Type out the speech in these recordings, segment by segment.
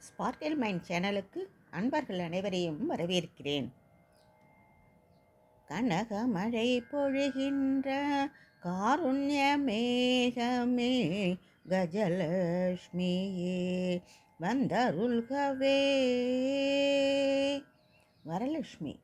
Sparkle mind சேனலுக்கு அன்பர்கள் அனைவரையும் வரவேற்கிறேன். கனகமழை பொழிகின்ற காருண்ய மேகமே கஜலட்சுமியே வந்தருள்கவே. வரலட்சுமி.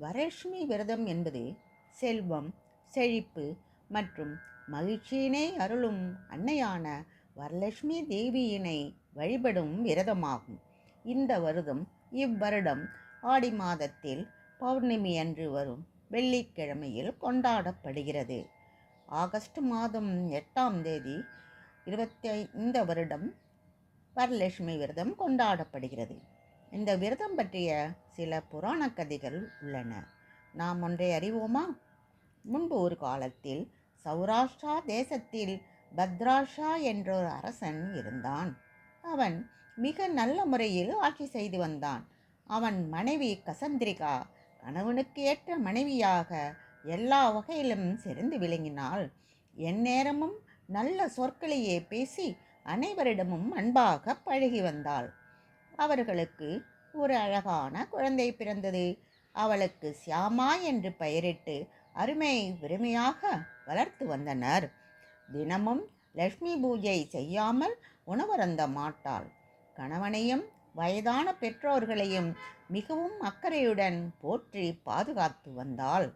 வரலட்சுமி விரதம் என்பது செல்வம் செழிப்பு மற்றும் மகிழ்ச்சியினை அருளும் அன்னையான வரலட்சுமி தேவியினை வழிபடும் விரதமாகும். இந்த வருடம் இவ்வருடம் ஆடி மாதத்தில் பௌர்ணமி அன்று வரும் வெள்ளிக்கிழமையில் கொண்டாடப்படுகிறது. ஆகஸ்ட் மாதம் எட்டாம் தேதி இருபத்தி ஐ- இந்த வருடம் வரலட்சுமி விரதம் கொண்டாடப்படுகிறது. இந்த விரதம் பற்றிய சில புராண கதைகள் உள்ளன. நாம் ஒன்றை அறிவோமா? முன்பு ஒரு காலத்தில் சௌராஷ்டிரா தேசத்தில் பத்ராஷா என்ற ஒரு அரசன் இருந்தான். அவன் மிக நல்ல முறையில் ஆட்சி செய்து வந்தான். அவன் மனைவி கசந்திரிகா கணவனுக்கு ஏற்ற மனைவியாக எல்லா வகையிலும் சிறந்து விளங்கினாள். எந்நேரமும் நல்ல சொற்களையே பேசி அனைவரிடமும் அன்பாக பழகி வந்தாள். அவர்களுக்கு ஒரு அழகான குழந்தை பிறந்தது. அவளுக்கு சியாமா என்று பெயரிட்டு அருமை பெருமையாக வளர்த்து வந்தனர். தினமும் லக்ஷ்மி பூஜை செய்யாமல் உணவருந்த மாட்டாள். கணவனையும் வயதான பெற்றோர்களையும் மிகவும் அக்கறையுடன் போற்றி பாதுகாத்து வந்தாள்.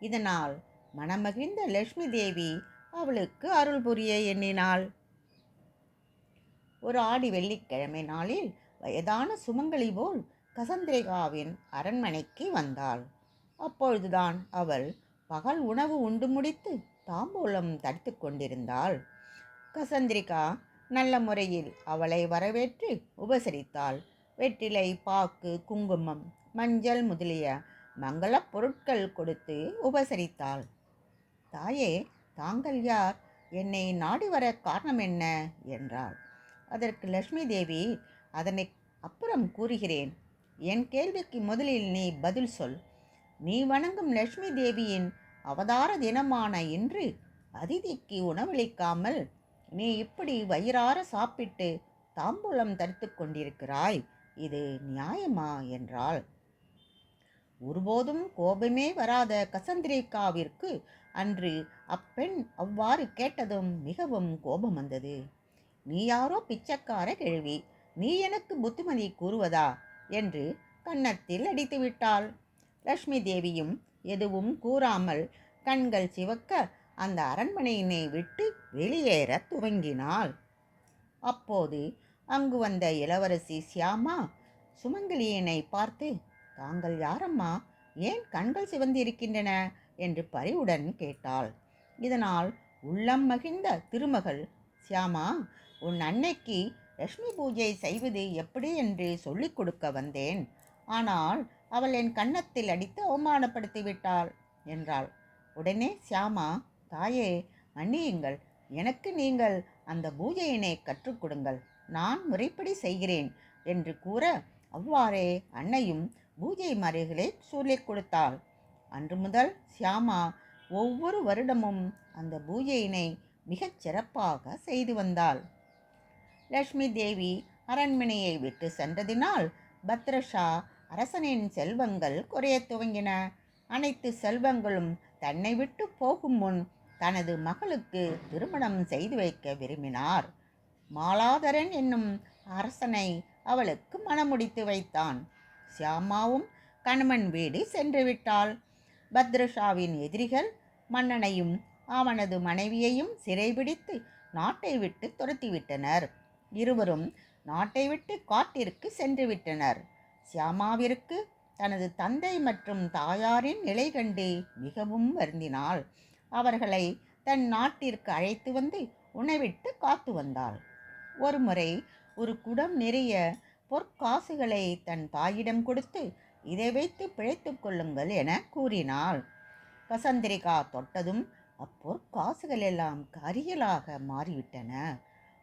இதனால் மனமகிழ்ந்த லட்சுமி தேவி அவளுக்கு அருள் புரிய எண்ணினாள். ஒரு ஆடி வெள்ளிக்கிழமை நாளில் வயதான சுமங்கலி போல் கசந்திரிகாவின் அரண்மனைக்கு வந்தாள். அப்பொழுதுதான் அவள் பகல் உணவு உண்டு முடித்து தாம்பூலம் தடுத்து கொண்டிருந்தாள். கசந்திரிகா நல்ல முறையில் அவளை வரவேற்று உபசரித்தாள். வெற்றிலை பாக்கு குங்குமம் மஞ்சள் முதலிய மங்களப் பொருட்கள் கொடுத்து உபசரித்தாள். தாயே தாங்கள் யார்? என்னை நாடி வர காரணம் என்ன என்றாள். அதற்கு லட்சுமி தேவி அதனை அப்புறம் கூறுகிறேன். என் கேள்விக்கு முதலில் நீ பதில் சொல். நீ வணங்கும் லட்சுமி தேவியின் அவதார தினமான இன்று அதிதிக்கு உணவளிக்காமல் நீ இப்படி வயிறார சாப்பிட்டு தாம்பூலம் தரித்து கொண்டிருக்கிறாய் இது நியாயமா என்றாள். ஒருபோதும் கோபமே வராத கசந்திரிகாவிற்கு அன்று அப்பெண் அவ்வாறு கேட்டதும் மிகவும் கோபம் வந்தது. நீ யாரோ பிச்சைக்கார கிழவி நீ எனக்கு புத்திமதி கூறுவதா? என்று கன்னத்தில் அடித்து விட்டாள் லக்ஷ்மி தேவியும் எதுவும் கூறாமல் கண்கள் சிவக்க அந்த அரண்மனையினை விட்டு வெளியேற துவங்கினாள். அப்போது அங்கு வந்த இளவரசி சியாமா சுமங்கலியனை பார்த்து தாங்கள் யாரம்மா? ஏன் கண்கள் சிவந்திருக்கின்றன? என்று பரிவுடன் கேட்டாள். இதனால் உள்ளம் மகிழ்ந்த திருமகள் சியாமா உன் அன்னைக்கு லக்ஷ்மி பூஜை செய்வது எப்படி என்று சொல்லிக் கொடுக்க வந்தேன். ஆனால் அவள் என் கன்னத்தில் அடித்து அவமானப்படுத்தி விட்டாள் என்றாள். உடனே சியாமா தாயே மன்னியுங்கள். எனக்கு நீங்கள் அந்த பூஜையினை கற்றுக் கொடுங்கள். நான் முறைப்படி செய்கிறேன் என்று கூற அவ்வாறே அன்னையும் பூஜை மறைகளை சொல்லிக் கொடுத்தாள். அன்று முதல் சியாமா ஒவ்வொரு வருடமும் அந்த பூஜையினை மிகச் சிறப்பாக செய்து வந்தாள். லட்சுமி தேவி அரண்மனையை விட்டு சென்றதினால் பத்ரஷா அரசனின் செல்வங்கள் குறையத் துவங்கின. அனைத்து செல்வங்களும் தன்னை விட்டு போகும் முன் தனது மகளுக்கு திருமணம் செய்து வைக்க விரும்பினார். மாலாதரன் என்னும் அரசனை அவளுக்கு மணமுடித்து வைத்தான். சியாமாவும் கணவன் வீடு சென்று விட்டாள். பத்ரஷாவின் எதிரிகள் மன்னனையும் அவனது மனைவியையும் சிறைபிடித்து நாட்டை விட்டு துரத்திவிட்டனர். இருவரும் நாட்டை விட்டு காட்டிற்கு சென்று விட்டனர். சியாமாவிற்கு தனது தந்தை மற்றும் தாயாரின் நிலை கண்டு மிகவும் வருந்தினாள். அவர்களை தன் நாட்டிற்கு அழைத்து வந்து உணவிட்டு காத்து வந்தாள். ஒருமுறை ஒரு குடம் நிறைய பொற்காசுகளை தன் தாயிடம் கொடுத்து இதை வைத்து பிழைத்து கொள்ளுங்கள் என கூறினாள். கசந்திரிகா தொட்டதும் அப்பொற்காசுகள் எல்லாம் கரியலாக மாறிவிட்டன.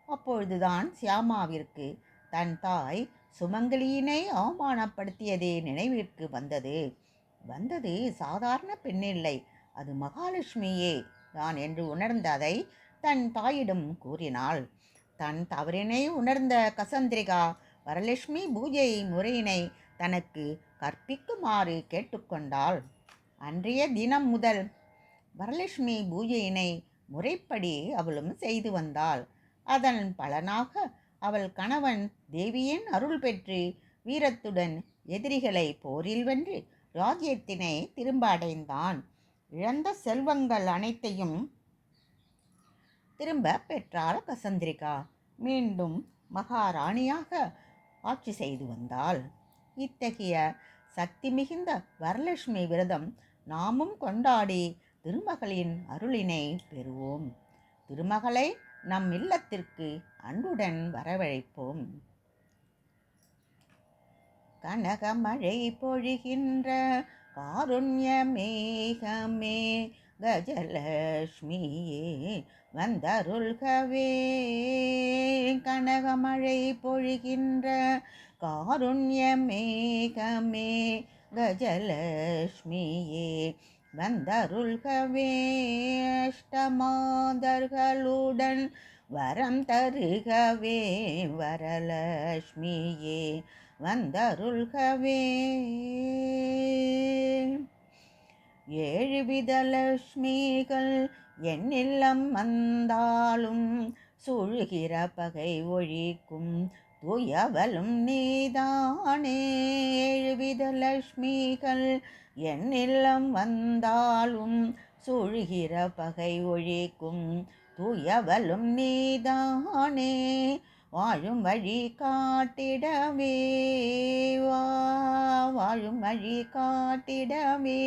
அப்பொழுதுதான் சியாமாவிற்கு தன் தாய் சுமங்கலியினை அவமானப்படுத்தியதே நினைவிற்கு வந்தது. வந்தது சாதாரண பெண்ணில்லை. அது மகாலட்சுமியே தான் என்று உணர்ந்த அதை தன் தாயிடம் கூறினாள். தன் தவறினை உணர்ந்த கசந்திரிகா வரலட்சுமி பூஜை முறையினை தனக்கு கற்பிக்குமாறு கேட்டுக்கொண்டாள். அன்றைய தினம் முதல் வரலட்சுமி பூஜையினை முறைப்படி அவளும் செய்து வந்தாள். அதன் பலனாக அவள் கணவன் தேவியின் அருள் பெற்று வீரத்துடன் எதிரிகளை போரில் வென்று ராஜ்யத்தினை திரும்ப அடைந்தான். இழந்த செல்வங்கள் அனைத்தையும் திரும்ப பெற்றாள் கசந்திரிகா. மீண்டும் மகாராணியாக ஆட்சி செய்து வந்தாள். இத்தகைய சக்தி மிகுந்த வரலட்சுமி விரதம் நாமும் கொண்டாடி திருமகளின் அருளினை பெறுவோம். திருமகளை நம் இல்லத்திற்கு அன்புடன் வரவழைப்போம். கனகமழை பொழிகின்ற காருண்ய மேகமே கஜலட்சுமியே வந்தருள்கவே. கனகமழை பொழிகின்ற காருண்ய மேகமே கஜலட்சுமியே வந்தருள்கவே. மாதர்களுடன் வரம் தருகவே வரலட்சுமியே வந்தருள்கவே. ஏழு வித லட்சுமிகள் என் வந்தாலும் சுழுகிற பகை ஒழிக்கும் துயவலும் நீதானே. ஏழு வித லட்சுமிகள் என் வந்தாலும் சூழ்கிற பகை ஒழிக்கும் தூயவலும் நீதானே. வாழும் வழி காட்டிடமே வா வாழும் வழி காட்டிடமே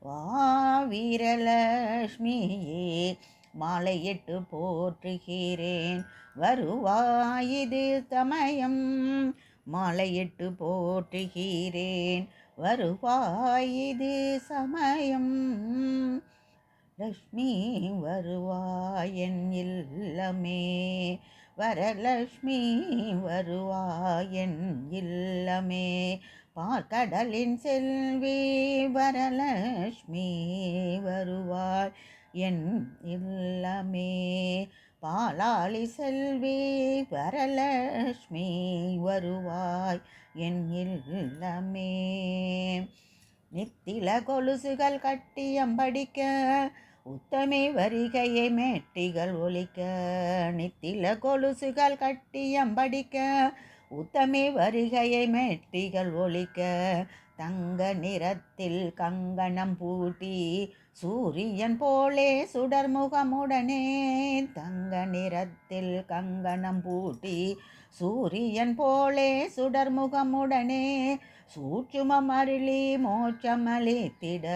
வா வீரலட்சுமியே மாலையிட்டு போற்றுகிறேன். வருவாயிது சமயம் மாலையிட்டு போற்றுகிறேன். வருவாயிது சமயம். லக்ஷ்மி வருவாயன் இல்லமே. வரலக்ஷ்மி வருவாயன் இல்லமே. பார்க்கடலின் செல்வி வரலக்ஷ்மி வருவாய் என் இல்லமே. பாலாளி செல்வி வரலக்ஷ்மி வருவாய். என் இல்லமே. நித்தில கொலுசுகள் கட்டியம்படிக்க உத்தமே வரிகையை மேட்டிகள் ஒலிக்க. நித்தில கொலுசுகள் கட்டியம்படிக்க உத்தமே வரிகையை மேட்டிகள் ஒலிக்க. தங்க நிறத்தில் கங்கணம் பூட்டி சூரியன் போலே சுடர்முகமுடனே. தங்க நிறத்தில் கங்கணம் பூட்டி சூரியன் போலே சுடர்முகமுடனே சூட்சுமம் அருளி மோட்சமளித்திட.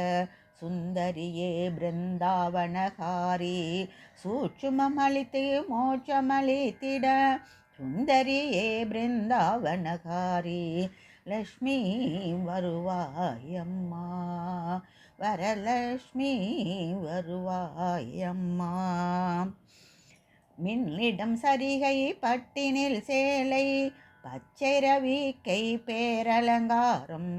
சுந்தரியே பிருந்தாவனகாரி சூட்சுமம் அளித்து மோட்சமளித்திட. சுந்தரியே பிருந்தாவனகாரி லக்ஷ்மி வருவாயம்மா. வரலக்ஷ்மி வருவாயம்மா. மின்னிடம் சரிகை பட்டினில் சேலை பச்சை ரவிக்கை பேரலங்காரம்.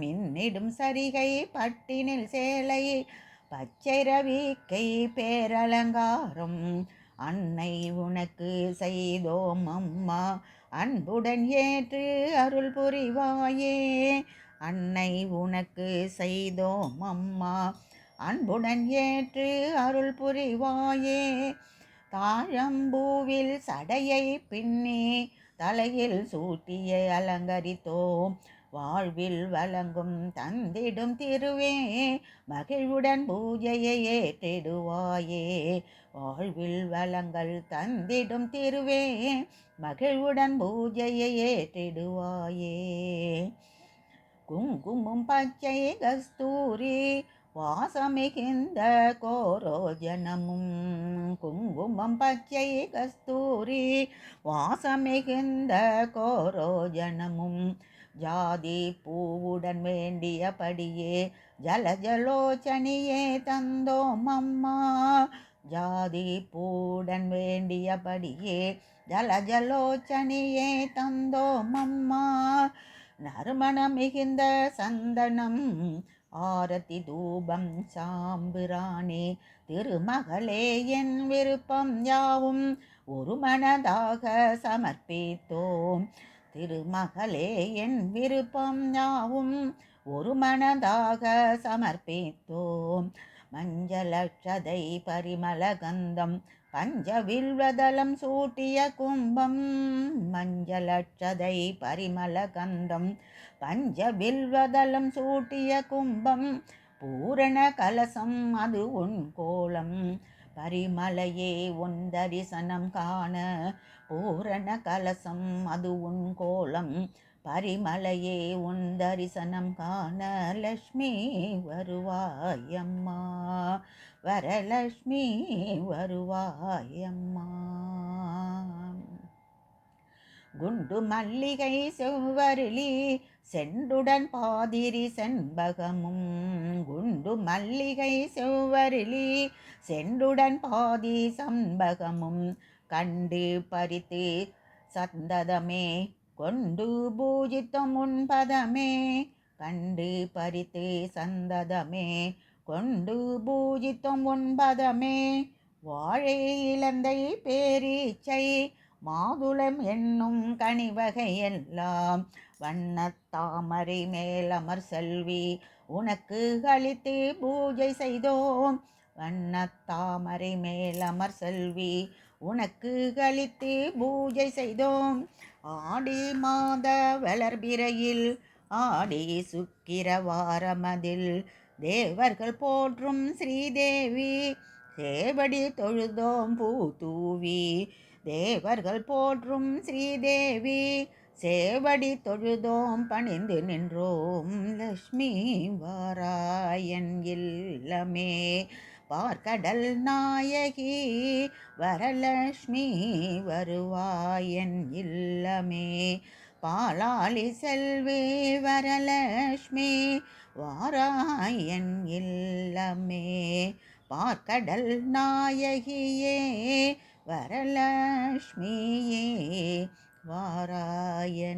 மின்னிடும் சரிகை பட்டினில் சேலை பச்சை ரவிக்கை பேரலங்காரம். அன்னை உனக்கு செய்தோம் அம்மா அன்புடன் ஏற்று அருள் புரிவாயே. அன்னை உனக்கு செய்தோம் அம்மா அன்புடன் ஏற்று அருள் புரிவாயே. தாழம்பூவில் சடையை பின்னி தலையில் சூட்டிய அலங்கரித்தோம். வாழ்வில் வழங்கும் தந்திடும் திருவே மகிழ்வுடன் பூஜையை ஏற்றிடுவாயே. வாழ்வில் வளங்கள் தந்திடும் திருவே மகிழ்வுடன் பூஜையை ஏற்றிடுவாயே. குங்குமம் பச்சை கஸ்தூரி வாசமிகிந்த கோரோஜனமும் குங்குமம் பச்சை கஸ்தூரி வாசமிகிந்த கோரோஜனமும் ஜாதி பூவுடன் வேண்டியபடியே ஜலஜலோச்சனியே தந்தோம் அம்மா. ஜாதி பூவுடன் வேண்டியபடியே ஜலஜலோச்சனியே தந்தோம் அம்மா. நறுமணம் மிகுந்த சந்தனம் ஆரத்தி தூபம் சாம்பிரானே திருமகளே என் விருப்பம் யாவும் ஒரு மனதாக சமர்ப்பித்தோம். திருமகளே என் விருப்பம் யாவும் ஒரு மனதாக சமர்ப்பித்தோம். மஞ்சளட்சதை பரிமள கந்தம் பஞ்சவில்வதலம் சூட்டிய கும்பம் மஞ்சளட்சதை பரிமள கந்தம். பஞ்சவில்வதலம் சூட்டிய கும்பம் பூரண கலசம் அது உன் கோலம். பரிமலையே உன் தரிசனம் காண பூரண கலசம் அது உன் கோலம். பரிமலையே உன் தரிசனம் காண லக்ஷ்மி வருவாயம்மா. வரலக்ஷ்மி வருவாயம்மா. குண்டு மல்லிகை செவ்வருளி செண்டுடன் பாதிரி செண்பகமும். குண்டு மல்லிகை செவ்வருளி செண்டுடன் பாதி சண்பகமும். கண்டு பறித்து சந்ததமே கொண்டு பூஜித்தம் உன்பதமே கண்டு பறித்து சந்ததமே. கொண்டு பூஜித்தம் உன்பதமே வாழை இலந்தை பேரீச்சை மாதுளம் என்னும் கனிவகை எல்லாம். வண்ணத்தாமரை மேலமர் செல்வி உனக்கு அளித்து பூஜை செய்தோம். வண்ணத்தாமரை மேலமர் செல்வி உனக்கு அளித்து பூஜை செய்தோம். ஆடி மாத வளர்பிறையில் ஆடி சுக்கிரவாரமதில் தேவர்கள் போற்றும் ஸ்ரீதேவி சேவடி தொழுதோம் பூ தூவி தேவர்கள் போற்றும் ஸ்ரீதேவி சேவடி தொழுதோம் பணிந்து நின்றோம். லக்ஷ்மி வாராயன் இல்லமே. பார்க்கடல் நாயகி வரலட்சுமி வருவாயன் இல்லமே. பாலாளி செல்வே வரலட்சுமி வாராயன் இல்லமே. பார்க்கடல் நாயகியே வரலக்ஷ்மியே வாராயனதில்லமே.